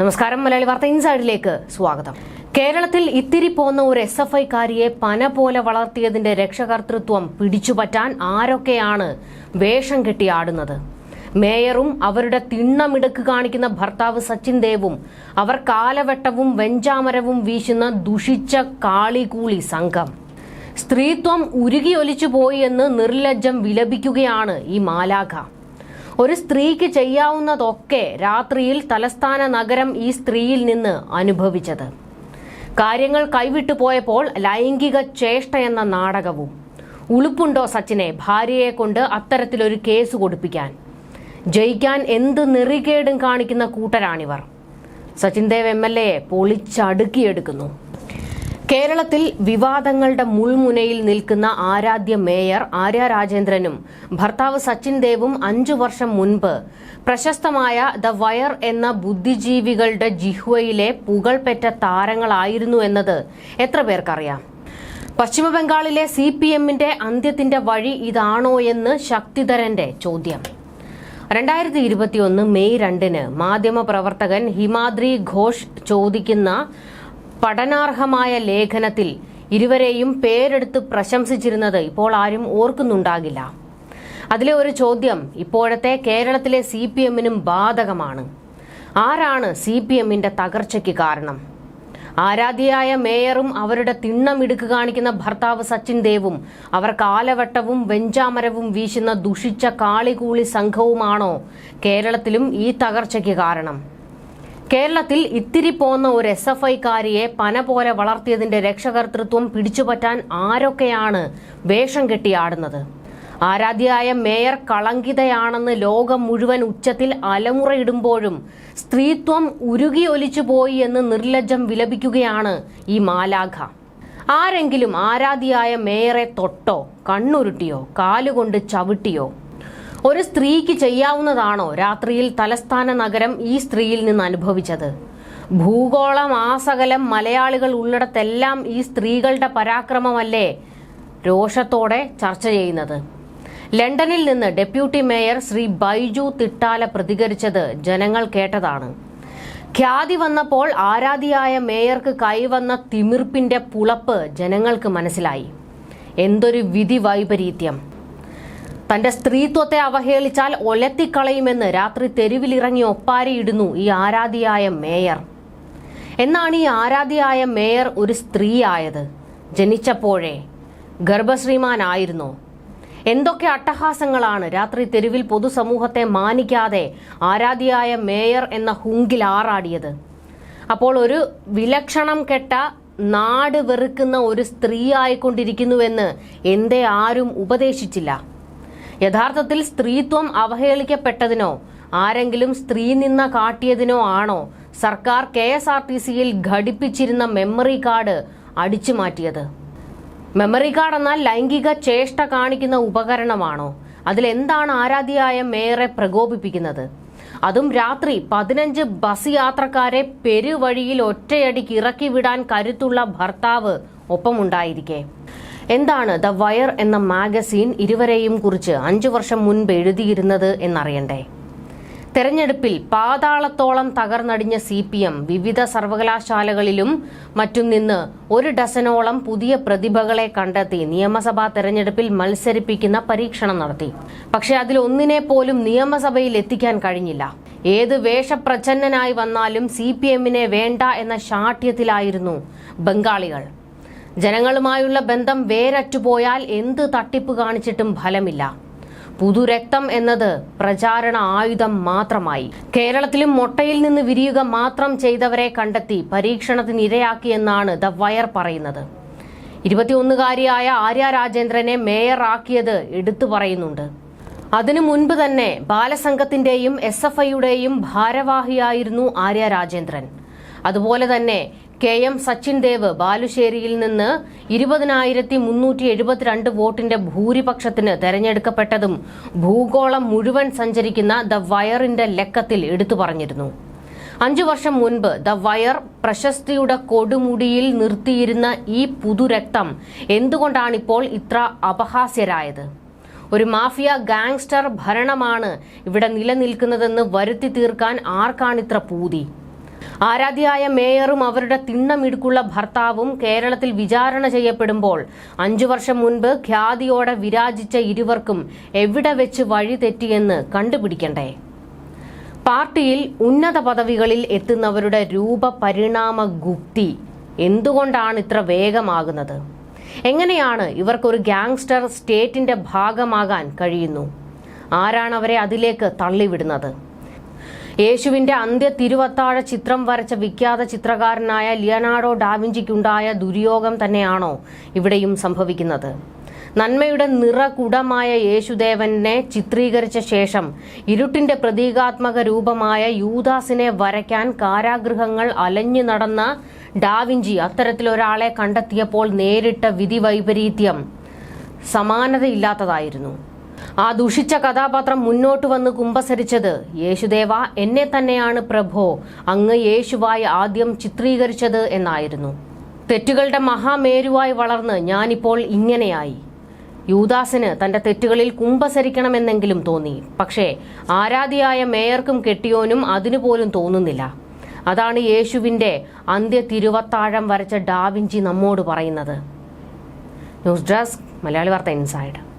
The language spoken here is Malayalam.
നമസ്കാരം മലയാളി വാർത്ത ഇൻസൈഡിലേക്ക് സ്വാഗതം. കേരളത്തിൽ ഇത്തിരി പോന്ന ഒരു എസ് എഫ് ഐക്കാരിയെ പന പോലെ വളർത്തിയതിന്റെ രക്ഷകർത്തൃത്വം പിടിച്ചുപറ്റാൻ ആരൊക്കെയാണ് വേഷം കെട്ടി ആടുന്നത്? മേയറും അവരുടെ തിണ്ണമിടുക്ക് കാണിക്കുന്ന ഭർത്താവ് സച്ചിൻ ദേവും അവർ കാലവെട്ടവും വെഞ്ചാമരവും വീശുന്ന ദുഷിച്ച കാളികൂളി സംഘം. സ്ത്രീത്വം ഉരുകിയൊലിച്ചു പോയി എന്ന് നിർലജ്ജം വിലപിക്കുകയാണ് ഈ മാലാഖ. ഒരു സ്ത്രീക്ക് ചെയ്യാവുന്നതൊക്കെ രാത്രിയിൽ തലസ്ഥാന നഗരം ഈ സ്ത്രീയിൽ നിന്ന് അനുഭവിച്ചത്. കാര്യങ്ങൾ കൈവിട്ടു പോയപ്പോൾ ലൈംഗിക ചേഷ്ട എന്ന നാടകവും ഉളുപ്പുണ്ടോ സച്ചിനെ ഭാര്യയെ കൊണ്ട് അത്തരത്തിലൊരു കേസ് കൊടുപ്പിക്കാൻ. ജയിക്കാൻ എന്ത് നെറികേടും കാണിക്കുന്ന കൂട്ടരാണിവർ. സച്ചിൻ ദേവ് എം എൽ എയെ പൊളിച്ചടുക്കിയെടുക്കുന്നു. കേരളത്തിൽ വിവാദങ്ങളുടെ മുൾമുനയിൽ നിൽക്കുന്ന ആരാധ്യ മേയർ ആര്യ രാജേന്ദ്രനും ഭർത്താവ് സച്ചിൻ ദേവും അഞ്ചു വർഷം മുൻപ് പ്രശസ്തമായ ദ വയർ എന്ന ബുദ്ധിജീവികളുടെ ജിഹ്വയിലെ പുകൾപെറ്റ താരങ്ങളായിരുന്നു എന്നത് എത്ര പേർക്കറിയാം? പശ്ചിമബംഗാളിലെ സി പി എമ്മിന്റെ അന്ത്യത്തിന്റെ വഴി ഇതാണോ എന്ന് ശക്തിധരന്റെ ചോദ്യം. രണ്ടായിരത്തി ഇരുപത്തിയൊന്ന് മെയ് രണ്ടിന് മാധ്യമപ്രവർത്തകൻ ഹിമാദ്രി ഘോഷ് ചോദിക്കുന്ന പഠനാർഹമായ ലേഖനത്തിൽ ഇരുവരെയും പേരെടുത്ത് പ്രശംസിച്ചിരുന്നത് ഇപ്പോൾ ആരും ഓർക്കുന്നുണ്ടാകില്ല. അതിലെ ഒരു ചോദ്യം ഇപ്പോഴത്തെ കേരളത്തിലെ സി പി എമ്മിനും ബാധകമാണ്. ആരാണ് സി പി എമ്മിന്റെ തകർച്ചയ്ക്ക് കാരണം? ആരാധിയായ മേയറും അവരുടെ തിണ്ണം തിണ്ണമിടുക്ക് കാണിക്കുന്ന ഭർത്താവ് സച്ചിൻ ദേവും അവർ കാലവട്ടവും വെഞ്ചാമരവും വീശുന്ന ദുഷിച്ച കാളികൂളി സംഘവുമാണോ കേരളത്തിലും ഈ തകർച്ചയ്ക്ക് കാരണം? കേരളത്തിൽ ഇത്തിരി പോന്ന ഒരു എസ് എഫ് ഐക്കാരിയെ പന പോലെ വളർത്തിയതിന്റെ രക്ഷകർത്തൃത്വം പിടിച്ചുപറ്റാൻ ആരൊക്കെയാണ് വേഷം കെട്ടിയാടുന്നത് ആരാധ്യയായ മേയർ കളങ്കിതയാണെന്ന് ലോകം മുഴുവൻ ഉച്ചത്തിൽ അലമുറയിടുമ്പോഴും സ്ത്രീത്വം ഉരുകി ഒലിച്ചു പോയി എന്ന് നിർലജ്ജം വിലപിക്കുകയാണ് ഈ മാലാഖ. ആരെങ്കിലും ആരാധ്യയായ മേയറെ തൊട്ടോ കണ്ണുരുട്ടിയോ കാലുകൊണ്ട് ചവിട്ടിയോ ഒരു സ്ത്രീക്ക് ചെയ്യാവുന്നതാണോ രാത്രിയിൽ തലസ്ഥാന നഗരം ഈ സ്ത്രീയിൽ നിന്ന് അനുഭവിച്ചത്? ഭൂഗോളം ആസകലം മലയാളികൾ ഉള്ളിടത്തെല്ലാം ഈ സ്ത്രീകളുടെ പരാക്രമമല്ലേ? രോഷത്തോടെ ചർച്ച ചെയ്യുന്നത്. ലണ്ടനിൽ നിന്ന് ഡെപ്യൂട്ടി മേയർ ശ്രീ ബൈജു തിട്ടാല പ്രതികരിച്ചത് ജനങ്ങൾ കേട്ടതാണ്. ഖ്യാതി വന്നപ്പോൾ ആരാധിയായ മേയർക്ക് കൈവന്ന തിമിർപ്പിന്റെ പുളപ്പ് ജനങ്ങൾക്ക് മനസ്സിലായി. എന്തൊരു വിധി വൈപരീത്യം. തന്റെ സ്ത്രീത്വത്തെ അവഹേളിച്ചാൽ ഒലത്തിക്കളയുമെന്ന് രാത്രി തെരുവിലിറങ്ങി ഒപ്പാരിയിടുന്നു ഈ ആരാധിയായ മേയർ. എന്നാണ് ഈ ആരാധിയായ മേയർ ഒരു സ്ത്രീയായത്? ജനിച്ചപ്പോഴേ ഗർഭശ്രീമാനായിരുന്നോ. എന്തൊക്കെ അട്ടഹാസങ്ങളാണ് രാത്രി തെരുവിൽ പൊതുസമൂഹത്തെ മാനിക്കാതെ ആരാധിയായ മേയർ എന്ന ഹുങ്കിൽ ആറാടിയത്. അപ്പോൾ ഒരു വിലക്ഷണം കെട്ട നാട് വെറുക്കുന്ന ഒരു സ്ത്രീ ആയിക്കൊണ്ടിരിക്കുന്നുവെന്ന് എന്തേ ആരും ഉപദേശിച്ചില്ല. യഥാർത്ഥത്തിൽ സ്ത്രീത്വം അവഹേളിക്കപ്പെട്ടതിനോ ആരെങ്കിലും സ്ത്രീ നിന്ന കാട്ടിയതിനോ ആണോ സർക്കാർ കെ എസ് ആർ ടി സിയിൽ ഘടിപ്പിച്ചിരുന്ന മെമ്മറി കാർഡ് അടിച്ചു മാറ്റിയത് മെമ്മറി കാർഡ് എന്നാൽ ലൈംഗിക ചേഷ്ട കാണിക്കുന്ന ഉപകരണമാണോ? അതിലെന്താണ് ആരാധിയായ മേയറെ പ്രകോപിപ്പിക്കുന്നത്? അതും രാത്രി പതിനഞ്ച് ബസ് യാത്രക്കാരെ പെരുവഴിയിൽ ഒറ്റയടിക്ക് ഇറക്കി വിടാൻ കരുത്തുള്ള ഭർത്താവ് ഒപ്പമുണ്ടായിരിക്കെ. എന്താണ് ദ വയർ എന്ന മാഗസീൻ ഇരുവരെയും കുറിച്ച് അഞ്ചു വർഷം മുൻപ് എഴുതിയിരുന്നത് എന്നറിയണ്ടേ? തെരഞ്ഞെടുപ്പിൽ പാതാളത്തോളം തകർന്നടിഞ്ഞ സി പി എം വിവിധ സർവകലാശാലകളിലും മറ്റും നിന്ന് ഒരു ഡസനോളം പുതിയ പ്രതിഭകളെ കണ്ടെത്തി നിയമസഭാ തെരഞ്ഞെടുപ്പിൽ മത്സരിപ്പിക്കുന്ന പരീക്ഷണം നടത്തി. പക്ഷെ അതിൽ ഒന്നിനെ പോലും നിയമസഭയിൽ എത്തിക്കാൻ കഴിഞ്ഞില്ല. ഏത് വേഷപ്രച്ഛന്നനായി വന്നാലും സി പി എമ്മിനെ വേണ്ട എന്ന ശാഠ്യത്തിലായിരുന്നു ബംഗാളികൾ. ജനങ്ങളുമായുള്ള ബന്ധം വേരറ്റുപോയാൽ എന്ത് തട്ടിപ്പ് കാണിച്ചിട്ടും ഫലമില്ല. പുതുരക്തം എന്നത് പ്രചാരണ ആയുധം മാത്രമായി. കേരളത്തിലും മുട്ടയിൽ നിന്ന് വിരിയുക മാത്രം ചെയ്തവരെ കണ്ടെത്തി പരീക്ഷണത്തിന് ഇരയാക്കിയെന്നാണ് ദ വയർ പറയുന്നത്. ഇരുപത്തിയൊന്നുകാരിയായ ആര്യ രാജേന്ദ്രനെ മേയർ ആക്കിയത് എടുത്തു പറയുന്നുണ്ട്. അതിനു മുൻപ് തന്നെ ബാലസംഘത്തിന്റെയും എസ് എഫ് ഐയുടെയും ഭാരവാഹിയായിരുന്നു ആര്യ രാജേന്ദ്രൻ. അതുപോലെ തന്നെ കെ എം സച്ചിൻ ദേവ് ബാലുശ്ശേരിയിൽ നിന്ന് ഇരുപതിനായിരത്തി മുന്നൂറ്റി എഴുപത്തിരണ്ട് വോട്ടിന്റെ ഭൂരിപക്ഷത്തിന് തെരഞ്ഞെടുക്കപ്പെട്ടതും ഭൂഗോളം മുഴുവൻ സഞ്ചരിക്കുന്ന ദ വയറിന്റെ ലക്കത്തിൽ എടുത്തു പറഞ്ഞിരുന്നു. അഞ്ചു വർഷം മുൻപ് ദ വയർ പ്രശസ്തിയുടെ കൊടുമുടിയിൽ നിർത്തിയിരുന്ന ഈ പുതുരക്തം എന്തുകൊണ്ടാണിപ്പോൾ ഇത്ര അപഹാസ്യരായത്? ഒരു മാഫിയ ഗാങ്സ്റ്റർ ഭരണമാണ് ഇവിടെ നിലനിൽക്കുന്നതെന്ന് വരുത്തി തീർക്കാൻ ആർക്കാണിത്ര പൂതി? ആരാധ്യയായ മേയറും അവരുടെ തിണ്ണമിടുക്കുള്ള ഭർത്താവും കേരളത്തിൽ വിചാരണ ചെയ്യപ്പെടുമ്പോൾ അഞ്ചു വർഷം മുൻപ് ഖ്യാതിയോടെ വിരാജിച്ച ഇരുവർക്കും എവിടെ വെച്ച് വഴി തെറ്റിയെന്ന് കണ്ടുപിടിക്കണ്ടേ? പാർട്ടിയിൽ ഉന്നത പദവികളിൽ എത്തുന്നവരുടെ രൂപപരിണാമ ഗുപ്തി എന്തുകൊണ്ടാണ് ഇത്ര വേഗമാകുന്നത്? എങ്ങനെയാണ് ഇവർക്കൊരു ഗാങ്സ്റ്റർ സ്റ്റേറ്റിന്റെ ഭാഗമാകാൻ കഴിയുന്നു? ആരാണ് അവരെ അതിലേക്ക് തള്ളിവിടുന്നത്? യേശുവിന്റെ അന്ത്യ തിരുവത്താഴ ചിത്രം വരച്ച വിഖ്യാത ചിത്രകാരനായ ലിയനാർഡോ ഡാവിഞ്ചിക്കുണ്ടായ ദുര്യോഗം തന്നെയാണോ ഇവിടെയും സംഭവിക്കുന്നത്? നന്മയുടെ നിറകുടമായ യേശുദേവനെ ചിത്രീകരിച്ച ശേഷം ഇരുട്ടിന്റെ പ്രതീകാത്മക രൂപമായ യൂദാസിനെ വരയ്ക്കാൻ കാരാഗൃഹങ്ങൾ അലഞ്ഞു നടന്ന ഡാവിഞ്ചി അത്തരത്തിലൊരാളെ കണ്ടെത്തിയപ്പോൾ നേരിട്ട വിധി വൈപരീത്യം സമാനതയില്ലാത്തതായിരുന്നു. ആ ദുഷിച്ച കഥാപാത്രം മുന്നോട്ട് വന്ന് കുമ്പസരിച്ചത് യേശുദേവ എന്നെ തന്നെയാണ് പ്രഭോ. അങ്ങ് യേശുവായി ആദ്യം ചിത്രീകരിച്ചത് എന്നായിരുന്നു. തെറ്റുകളുടെ മഹാമേരുവായി വളർന്ന് ഞാനിപ്പോൾ ഇങ്ങനെയായി. യൂദാസിന് തന്റെ തെറ്റുകളിൽ കുമ്പസരിക്കണമെന്നെങ്കിലും തോന്നി. പക്ഷേ ആരാധിയായ മേയർക്കും കെട്ടിയോനും അതിനുപോലും തോന്നുന്നില്ല. അതാണ് യേശുവിന്റെ അന്ത്യ തിരുവത്താഴം വരച്ച ഡാവിഞ്ചി നമ്മോട് പറയുന്നത്. ന്യൂസ് ഡെസ്ക് മലയാളി വാർത്ത ഇൻസൈഡ്.